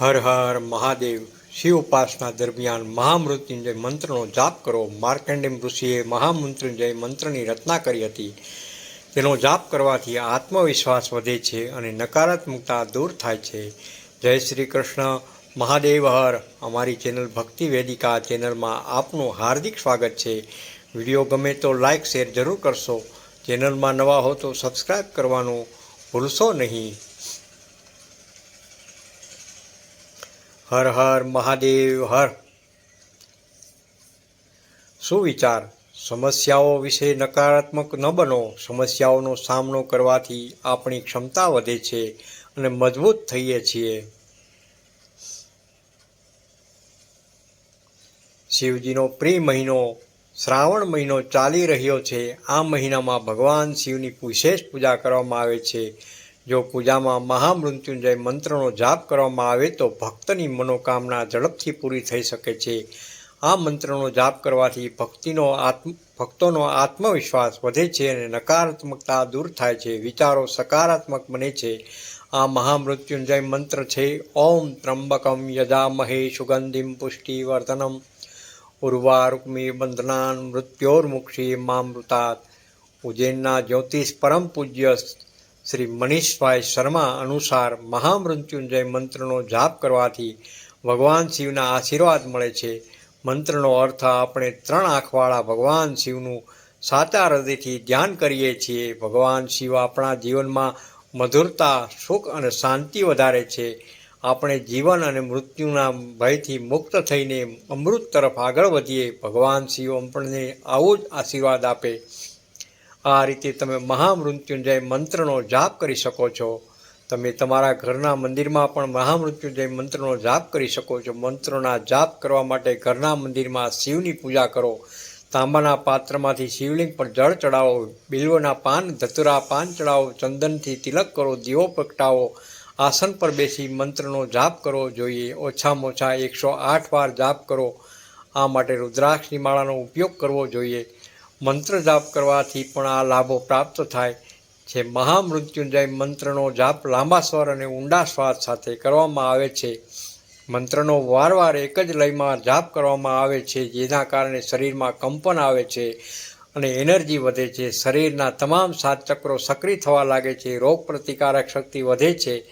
હર હર મહાદેવ. શિવ ઉપાસના દરમિયાન મહામૃત્યુંજય મંત્રનો જાપ કરો. માર્કંડેમ ઋષિએ મહામૃત્યુંજય મંત્રની રચના કરી હતી. તેનો જાપ કરવાથી આત્મવિશ્વાસ વધે છે અને નકારાત્મકતા દૂર થાય છે. જય શ્રી કૃષ્ણ. મહાદેવ હર. અમારી ચેનલ ભક્તિ વેદિકા ચેનલમાં આપનું હાર્દિક સ્વાગત છે. વીડિયો ગમે તો લાઇક શેર જરૂર કરશો. ચેનલમાં નવા હો તો સબસ્ક્રાઈબ કરવાનું ભૂલશો નહીં. હર હર મહાદેવ હર. સુવિચાર, સમસ્યાઓ વિશે નકારાત્મક ન બનો. સમસ્યાઓનો સામનો કરવાથી આપણી ક્ષમતા વધે છે અને મજબૂત થઈએ છીએ. શિવજીનો પ્રિય મહિનો, શ્રાવણ મહિનો ચાલી રહ્યો છે. આ મહિનામાં ભગવાન શિવની વિશેષ પૂજા કરવામાં આવે છે. જો પૂજામાં મહામૃત્યુંજય મંત્રનો જાપ કરવામાં આવે તો ભક્તની મનોકામના ઝડપથી પૂરી થઈ શકે છે. આ મંત્રનો જાપ કરવાથી ભક્તિનો આત્મ, ભક્તોનો આત્મવિશ્વાસ વધે છે અને નકારાત્મકતા દૂર થાય છે. વિચારો સકારાત્મક બને છે. આ મહામૃત્યુંજય મંત્ર છે, ઓમ ત્રંબકમ યજામહે સુગંધિમ પુષ્ટિવર્ધનમ ઉર્વારુક્મી બંધનાન મૃત્યોર્મુક્ષી મામૃતાત. ઉજ્જૈનના જ્યોતિષ પરમ પૂજ્ય શ્રી મનીષભાઈ શર્મા અનુસાર મહામૃત્યુંજય મંત્રનો જાપ કરવાથી ભગવાન શિવના આશીર્વાદ મળે છે. મંત્રનો અર્થ આપણે ત્રણ આંખવાળા ભગવાન શિવનું સાચા હૃદયથી ધ્યાન કરીએ છીએ. ભગવાન શિવ આપણા જીવનમાં મધુરતા, સુખ અને શાંતિ વધારે છે. આપણે જીવન અને મૃત્યુના ભયથી મુક્ત થઈને અમૃત તરફ આગળ વધીએ. ભગવાન શિવ આપણને આવો જ આશીર્વાદ આપે. આ રીતે તમે મહામૃત્યુંજય મંત્રનો જાપ કરી શકો છો. તમે તમારા ઘરના મંદિરમાં પણ મહામૃત્યુંજય મંત્રનો જાપ કરી શકો છો. મંત્રોના જાપ કરવા માટે ઘરના મંદિરમાં શિવની પૂજા કરો. તાંબાના પાત્રમાંથી શિવલિંગ પર જળ ચડાવો, બિલ્વના પાન, ધતુરા પાન ચડાવો, ચંદનથી તિલક કરો, દીવો પ્રગટાવો. આસન પર બેસી મંત્રનો જાપ કરવો જોઈએ. ઓછામાં ઓછા એકસો આઠ વાર જાપ કરો. આ માટે રુદ્રાક્ષની માળાનો ઉપયોગ કરવો જોઈએ. મંત્ર જાપ કરવાથી પણ આ લાભો પ્રાપ્ત થાય. છે મહામૃત્યુંજય મંત્રનો જાપ લાંબા સ્વર અને ઊંડા શ્વાસ સાથે કરવામાં આવે છે. મંત્રનો વારવાર એક જ લયમાં જાપ કરવામાં આવે છે, જેના કારણે શરીરમાં કંપન આવે છે અને એનર્જી વધે છે. શરીરના તમામ સાત ચક્રો સક્રિય થવા લાગે છે, રોગ પ્રતિકારક શક્તિ વધે છે.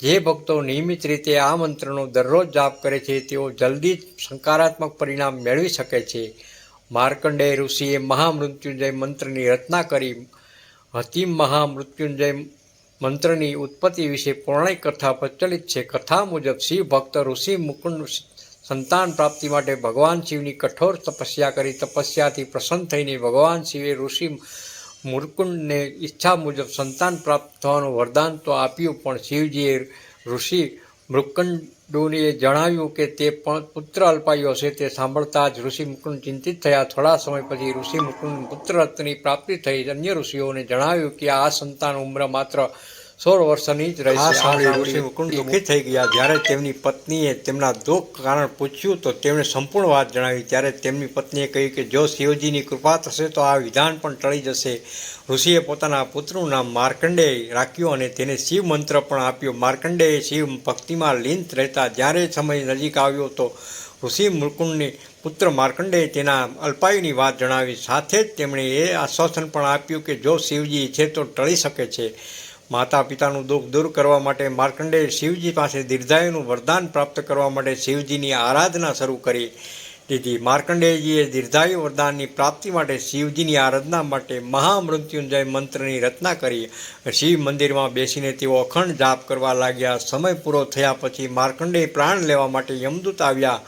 જે ભક્તો નિયમિત રીતે આ મંત્રનો દરરોજ જાપ કરે છે, તેઓ જલ્દી જ સકારાત્મક પરિણામ મેળવી શકે છે. માર્કંડેય ઋષિએ મહામૃત્યુંજય મંત્રની રચના કરી. હતી મહામૃત્યુંજય મંત્રની ઉત્પત્તિ વિશે પૌરાણિક કથા પ્રચલિત છે. કથા મુજબ શિવ ભક્ત ઋષિ મુકુંદ સંતાન પ્રાપ્તિ માટે ભગવાન શિવની કઠોર તપસ્યા કરી. તપસ્યાથી પ્રસન્ન થઈને ભગવાન શિવે ઋષિ મુરકુંડને ઈચ્છા મુજબ સંતાન પ્રાપ્ત થવાનું વરદાન તો આપ્યું, પણ શિવજીએ ઋષિ મૃકંડોનીએ જણાવ્યું કે તે પણ પુત્ર અલ્પાયો હશે તે સાંભળતા જ ઋષિ મુકુંદ ચિંતિત થયા. થોડા સમય પછી ઋષિ મુકુંદ પુત્ર રત્નની પ્રાપ્તિ થઈ. અન્ય ઋષિઓને જણાવ્યું કે આ સંતાન ઉંમર માત્ર સોળ વર્ષની જ રહી દુઃખી થઈ ગયા. જ્યારે તેમની પત્નીએ તેમના દુઃખ કારણ પૂછ્યું તો તેમણે સંપૂર્ણ વાત જણાવી. ત્યારે તેમની પત્નીએ કહ્યું કે જો શિવજીની કૃપા થશે તો આ વિધાન પણ ટળી જશે. ઋષિએ પોતાના પુત્રનું નામ માર્કંડેય રાખ્યું અને તેને શિવ મંત્ર પણ આપ્યો. માર્કંડેય શિવ ભક્તિમાં લીન રહેતા જ્યારે સમય નજીક આવ્યો તો ઋષિ મુકુંડની પુત્ર માર્કંડેય તેના અલ્પાયુની વાત જણાવી. સાથે જ તેમણે એ આશ્વાસન પણ આપ્યું કે જો શિવજી ઈચ્છે તો ટળી શકે છે. માતા પિતાનું દુઃખ દૂર કરવા માટે માર્કંડેય શિવજી પાસે દીર્ઘાયુનું વરદાન પ્રાપ્ત કરવા માટે શિવજીની આરાધના શરૂ કરી દીધી. માર્કંડેયજીએ દીર્ઘાયુ વરદાનની પ્રાપ્તિ માટે શિવજીની આરાધના માટે મહામૃત્યુંજય મંત્રની રચના કરી. શિવ મંદિરમાં બેસીને તેઓ અખંડ જાપ કરવા લાગ્યા. સમય પૂરો થયા પછી માર્કંડેય પ્રાણ લેવા માટે યમદૂત આવ્યા.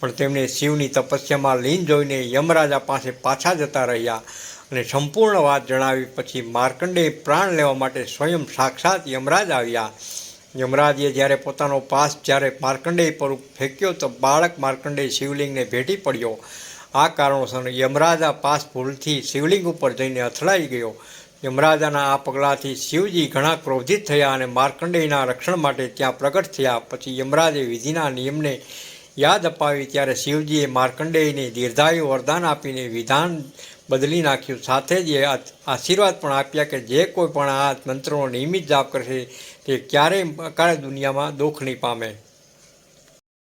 પણ તેમણે શિવની તપસ્યામાં લીન જોઈને યમરાજા પાસે પાછા જતા રહ્યા. અને સંપૂર્ણ વાત જણાવી પછી માર્કંડેય પ્રાણ લેવા માટે સ્વયં સાક્ષાત યમરાજ આવ્યા. યમરાજે જ્યારે પોતાનો પાસ જ્યારે માર્કંડેય પર ફેંક્યો તો બાળક માર્કંડેય શિવલિંગને ભેટી પડ્યો. આ કારણોસર યમરાજા પાસ ભૂલથી શિવલિંગ ઉપર જઈને અથડાઈ ગયો. યમરાજાના આ પગલાંથી શિવજી ઘણા ક્રોધિત થયા અને માર્કંડેયના રક્ષણ માટે ત્યાં પ્રગટ થયા. પછી યમરાજે વિધિના નિયમને યાદ અપાવી ત્યારે શિવજીએ માર્કંડેયને દીર્ઘાયુ વરદાન આપીને વિધાન બદલી નાખ્યું. સાથે જ એ આશીર્વાદ પણ આપ્યા કે જે કોઈ પણ આ મંત્રોનો નિયમિત જાપ કરશે તે ક્યારેય અકાળે દુનિયામાં દુઃખ નહીં પામે.